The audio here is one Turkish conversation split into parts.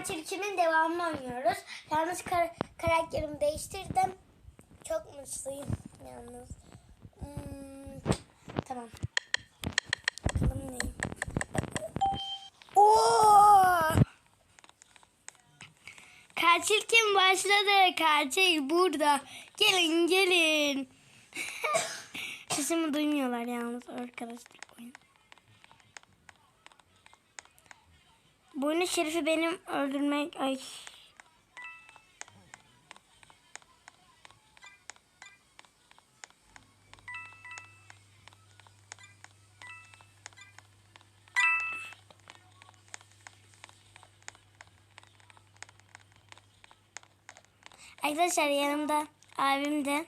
Katil kimin devamını oynuyoruz. Yalnız kar- karakterimi değiştirdim. Çok mutluyum yalnız. Hmm, tamam. Bakalım neyim. Oo! Kim başladı? Katil burada. Gelin gelin. Sesimi duymuyorlar yalnız arkadaşlar. Oyun. Bu oyunun şerifi benim öldürmek. Ay. Arkadaşlar yanımda abim de.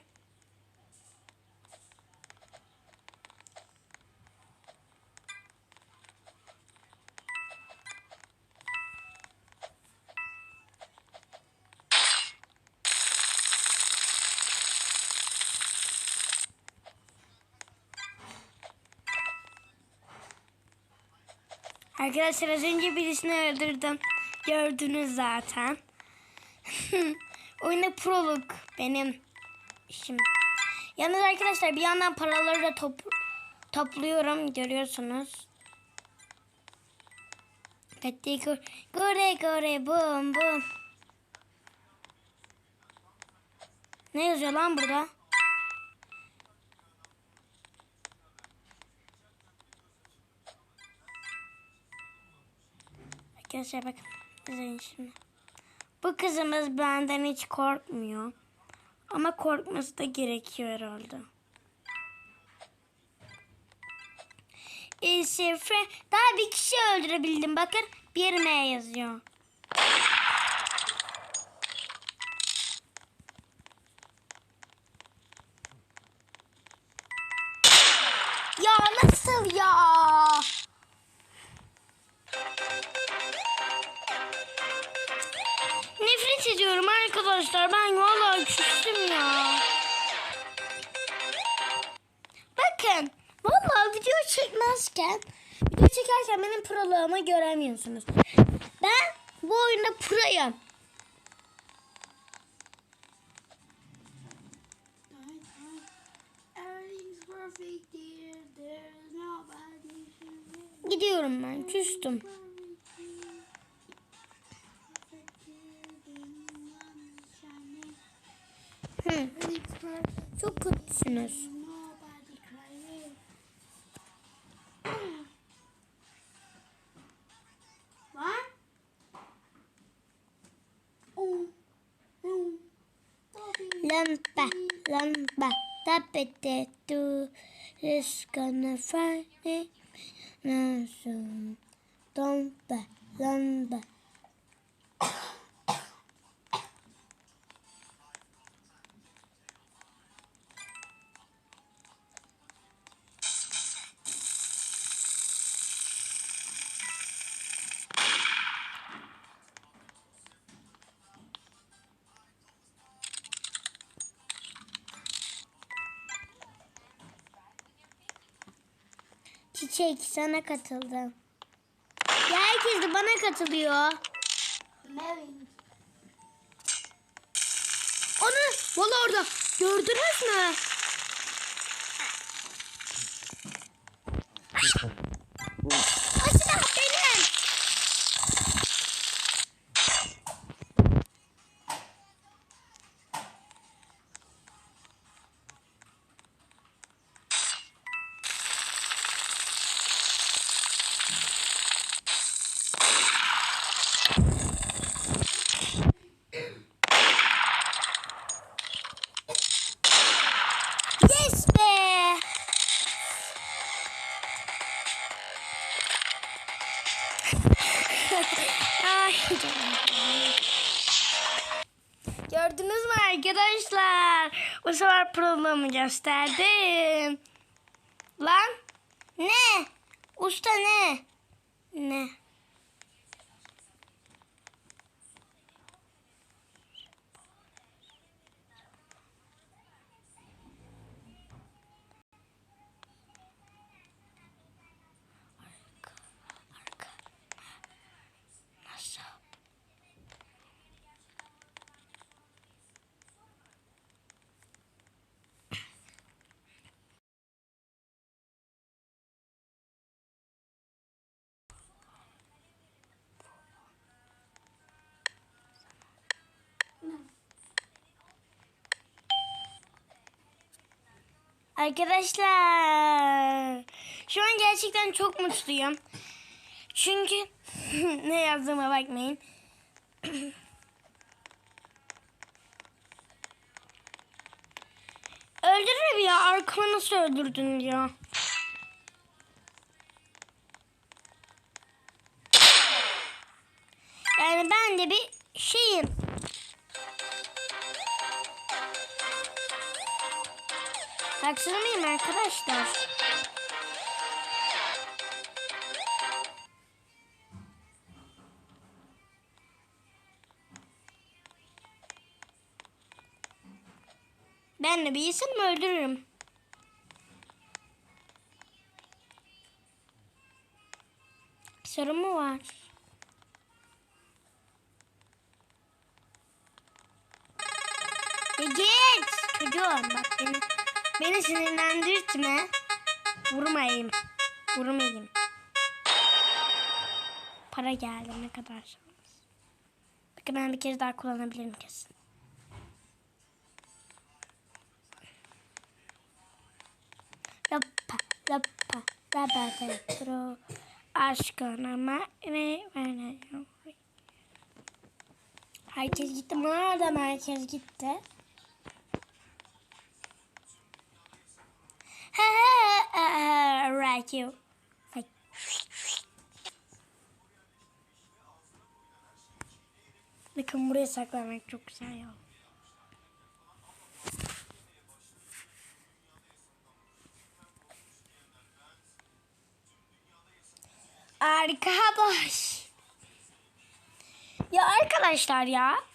Arkadaşlar az önce birisini öldürdüm. Gördünüz zaten. Oyunda proluk benim işim. Yalnız arkadaşlar bir yandan paraları da top, topluyorum görüyorsunuz. Petti gore gore bum bum. Ne yazıyor lan burada? Arkadaşlar bakın izleyin şimdi. Bu kızımız benden hiç korkmuyor. Ama korkması da gerekiyor herhalde. E, şifre. Daha bir kişi öldürebildim. Bakın bir M yazıyor. Çekmezken video çekerken benim proluğumu göremiyorsunuz. Ben bu oyunda proyum. Gidiyorum ben. Küstüm. Hı, çok kötüsünüz. Tapete tu is gonna find it. Çiçek sana katıldım. Ya herkes de bana katılıyor. Onu valla orada gördünüz mü? Bu sefer programı gösterdim. Lan ne? Usta ne? Ne? Arkadaşlar şu an gerçekten çok mutluyum. Çünkü ne yazdığıma bakmayın. Öldürür ya arkama nasıl öldürdün ya. Yani ben de bir şeyim. Haksız arkadaşlar? Ben de bir isim öldürürüm. Sorun mu var? Ya git çocuğum bak beni, beni sinirlendirtme. Vurmayayım. Vurmayayım. Para geldi ne kadar şans. Bakın ben bir kere daha kullanabilirim kesin. Rappa, rappa, rappa, petro. Aşkına ma ne ne Herkes gitti. Madem herkes gitti. Right you. Like. Bakın buraya saklamak çok güzel ya. Arkadaş. Ya arkadaşlar ya.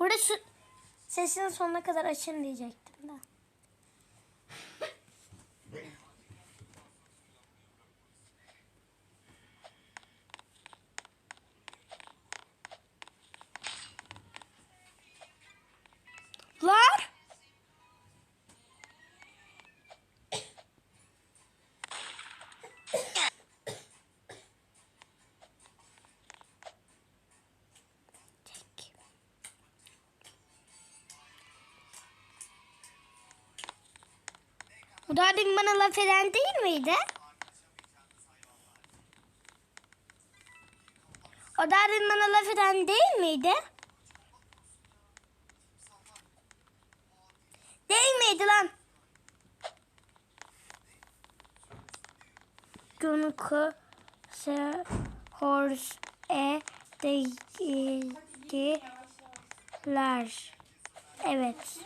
Burada şu sesini sonuna kadar açın diyecektim de. Bu daha demin bana laf eden değil miydi? O daha demin bana laf eden değil miydi? Değil miydi lan? Günku se horse e değildiler. Evet.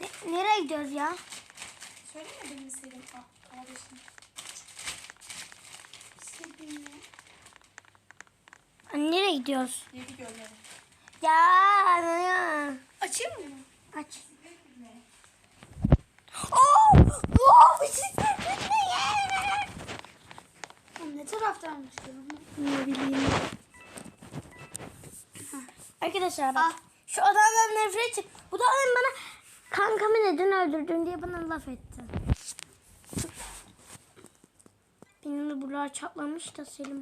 Ne- nereye gidiyoruz ya? Söylemedin mi Selim kardeşim? Selim ne? Nereye gidiyoruz? Yedi gölleri. Ya, ya. Açayım mı? Aç. Oh! Oh! Ne taraftanmış. Ne bileyim. Arkadaşlar bak. Ah. Şu adamdan nefret et. Bu da adam bana kankamı neden öldürdün diye bana laf etti. Benim de buralar çatlamış da Selim.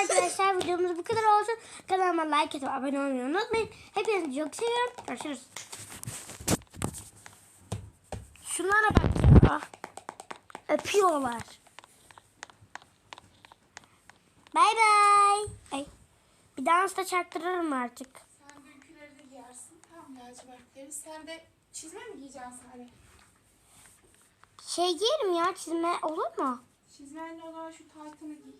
Arkadaşlar videomuz bu kadar olsun. Kanalıma like atıp abone olmayı unutmayın. Hepinizi çok seviyorum. Görüşürüz. Şunlara bak ya. Öpüyorlar. Bay bay. Ay. Bir dans da çaktırırım artık. Sen dünküleri de giyersin. Tamam lacivertleri. Sen de çizme mi giyeceksin Salih? Şey giyerim ya çizme olur mu? Çizmenle olan şu taytını giy.